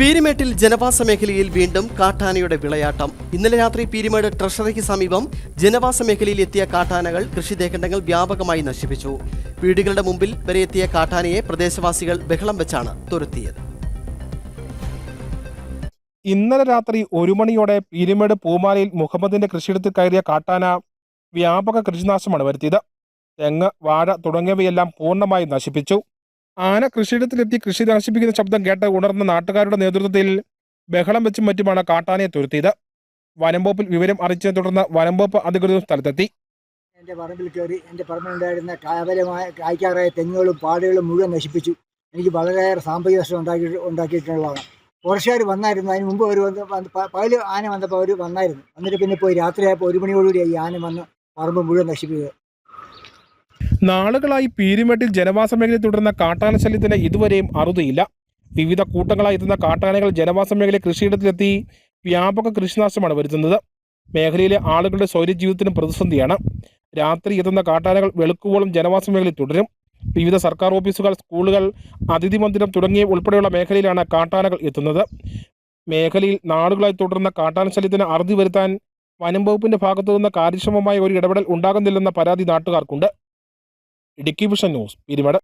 പീരിമേട്ടിൽ ജനവാസ മേഖലയിൽ വീണ്ടും കാട്ടാനയുടെ വിളയാട്ടം. ഇന്നലെ രാത്രി പീരിമേട് ട്രഷറിക്ക് സമീപം ജനവാസ മേഖലയിൽ എത്തിയ കാട്ടാനകൾ കൃഷിദേഖണ്ഡങ്ങൾ വ്യാപകമായി നശിപ്പിച്ചു. വീടുകളുടെ മുമ്പിൽ വരെ എത്തിയ കാട്ടാനയെ പ്രദേശവാസികൾ ബഹളം വെച്ചാണ് തുരത്തിയത്. ഇന്നലെ രാത്രി ഒരു മണിയോടെ പീരിമേട് പൂമാലയിൽ മുഹമ്മദിന്റെ കൃഷിയിടത്തിൽ കയറിയ കാട്ടാന വ്യാപക കൃഷിനാശമാണ് വരുത്തിയത്. തെങ്ങ് വാഴ തുടങ്ങിയവയെല്ലാം പൂർണമായി നശിപ്പിച്ചു. ആന കൃഷിയിടത്തിലെത്തി കൃഷി നശിപ്പിക്കുന്ന ശബ്ദം കേട്ട് ഉണർന്ന നാട്ടുകാരുടെ നേതൃത്വത്തിൽ ബഹളം വെച്ചും മറ്റുമാണ് കാട്ടാനയെ തുരുത്തിയത്. വനംവകുപ്പിൽ വിവരം അറിയിച്ചതിനെ തുടർന്ന് വനംവകുപ്പ് അധികൃതർ സ്ഥലത്തെത്തി. എന്റെ പറമ്പിൽ കയറി എന്റെ പറമ്പിലുണ്ടായിരുന്ന കാവലമായ കായ്ക്കാറായ തെങ്ങുകളും പാടുകളും മുഴുവൻ നശിപ്പിച്ചു. എനിക്ക് വളരെയേറെ സാമ്പത്തിക നഷ്ടം ഉണ്ടാക്കി ഉണ്ടാക്കിയിട്ടുള്ളതാണ്. ഫോറസ്റ്റുകാർ വന്നായിരുന്നു. അതിന് മുമ്പ് അവർ വന്ന് പകൽ ആന വന്നപ്പോൾ അവർ വന്നായിരുന്നു. എന്നിട്ട് പിന്നെ പോയി രാത്രിയായപ്പോൾ ഒരു മണിയോടുകൂടി ഈ ആന വന്ന് പറമ്പ് മുഴുവൻ നശിപ്പിച്ചത് നാളുകളായി പീരിമേട്ടിൽ ജനവാസ മേഖലയിൽ തുടരുന്ന കാട്ടാന ശല്യത്തിന് ഇതുവരെയും അറുതിയില്ല. വിവിധ കൂട്ടങ്ങളായി എത്തുന്ന കാട്ടാനകൾ ജനവാസ മേഖലയിൽ കൃഷിയിടത്തിലെത്തി വ്യാപക കൃഷിനാശമാണ് വരുത്തുന്നത്. മേഖലയിലെ ആളുകളുടെ സ്വൈര്യജീവിതത്തിനും പ്രതിസന്ധിയാണ്. രാത്രി എത്തുന്ന കാട്ടാനകൾ വെളുക്കുവോളം ജനവാസ മേഖലയിൽ തുടരും. വിവിധ സർക്കാർ ഓഫീസുകൾ സ്കൂളുകൾ അതിഥി മന്ദിരം തുടങ്ങിയ ഉൾപ്പെടെയുള്ള മേഖലയിലാണ് കാട്ടാനകൾ എത്തുന്നത്. മേഖലയിൽ നാളുകളായി തുടരുന്ന കാട്ടാന ശല്യത്തിന് അറുതി വരുത്താൻ വനം വകുപ്പിന്റെ ഭാഗത്തു നിന്ന് കാര്യക്ഷമമായ ഒരു ഇടപെടൽ ഉണ്ടാകുന്നില്ലെന്ന പരാതി നാട്ടുകാർക്കുണ്ട്. Idukki vision news Peermade